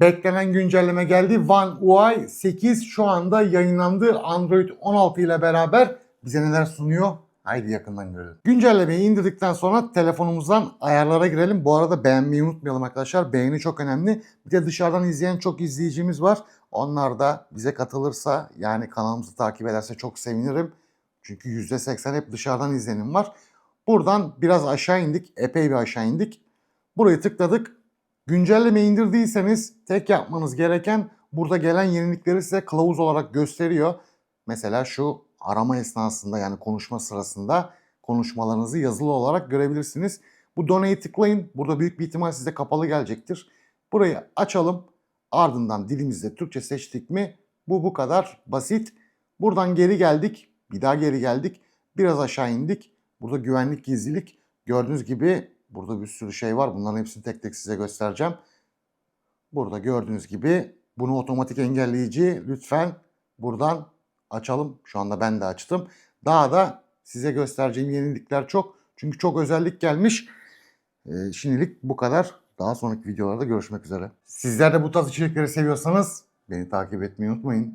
Beklenen güncelleme geldi. One UI 8 şu anda yayınlandı. Android 16 ile beraber bize neler sunuyor? Haydi yakından görelim. Güncellemeyi indirdikten sonra telefonumuzdan ayarlara girelim. Bu arada beğenmeyi unutmayalım arkadaşlar. Beğeni çok önemli. Bir de dışarıdan izleyen çok izleyicimiz var. Onlar da bize katılırsa yani kanalımızı takip ederse çok sevinirim. Çünkü %80 hep dışarıdan izlenim var. Buradan biraz aşağı indik. Epey bir aşağı indik. Burayı tıkladık. Güncelleme indirdiyseniz tek yapmanız gereken burada gelen yenilikleri size kılavuz olarak gösteriyor. Mesela şu arama esnasında yani konuşma sırasında konuşmalarınızı yazılı olarak görebilirsiniz. Bu doneyi tıklayın. Burada büyük bir ihtimal size kapalı gelecektir. Burayı açalım. Ardından dilimizde Türkçe seçtik mi bu bu kadar basit. Buradan geri geldik. Bir daha geri geldik. Biraz aşağı indik. Burada güvenlik gizlilik. Gördüğünüz gibi burada bir sürü şey var. Bunların hepsini tek tek size göstereceğim. Burada gördüğünüz gibi bunu otomatik engelleyici lütfen buradan açalım. Şu anda ben de açtım. Daha da size göstereceğim yenilikler çok. Çünkü çok özellik gelmiş. Ee, şimdilik bu kadar. Daha sonraki videolarda görüşmek üzere. Sizler de bu tarz içerikleri seviyorsanız beni takip etmeyi unutmayın.